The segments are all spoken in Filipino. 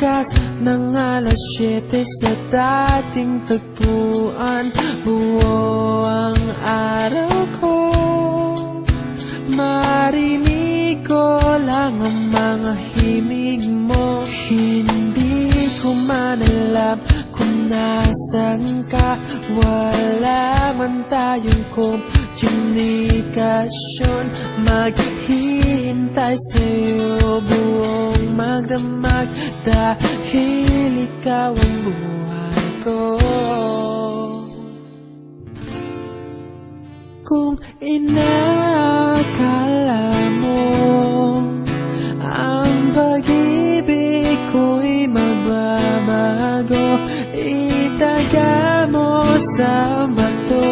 ng alas 7 sa dating tagpuan Buo ang araw ko. Marinig ko lang ang mga himig mo. Hindi ko man alam kung nasan ka. Wala man tayong komunikasyon. Maghihintay sa'yo buong magdamag Dahil ikaw ang buhay ko. Kung inakala mo Ang pag-ibig ko'y magbabago Itaga mo sa bato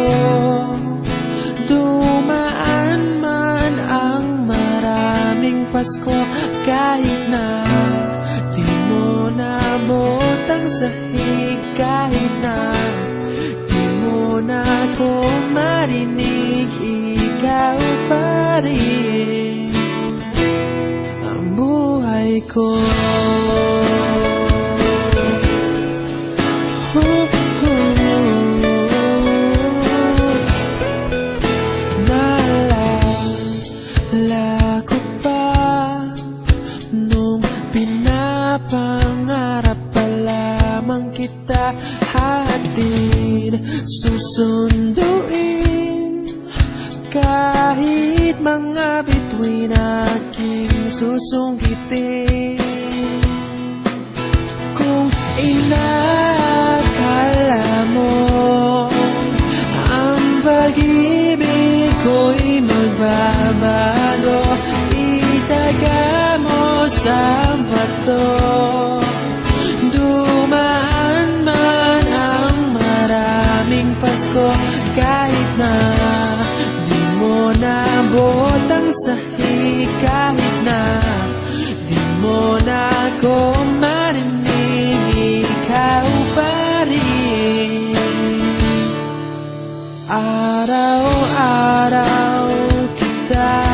Pasko Kahit na di mo nabotang sahig Kahit na Di mo na ako marinig Ikaw pa rin Ang buhay ko. Naalala ko pa kita Hatid susunduin Kahit mga bituin aking susungkitin Kung inakala mo Ang pag-ibig ko'y magbabago sa bato Pasko Kahit na di mo nabot ang sahig Kahit na di mo na ako marinig Ikaw pa rin. Araw-araw kitang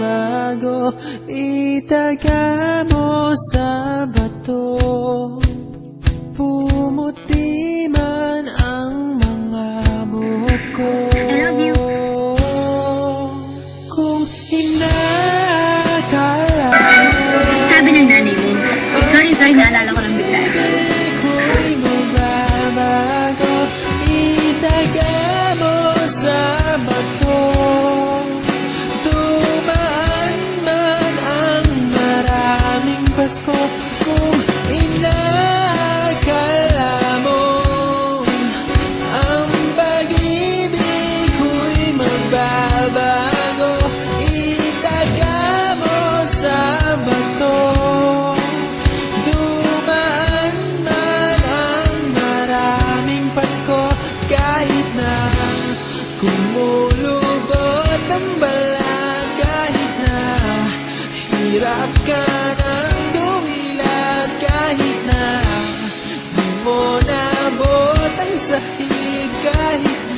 magbabago Itaga mo sa bato Pumuti man ang mga buhok ko I love you. Kung inakala mo Sabi ng nanay mo, sorry, sorry, naalala ko lang bigla. ko'y magbabago Itaga mo sa bato hirap ka ng dumilat Kahit na di mo nabot ang sahig Kahit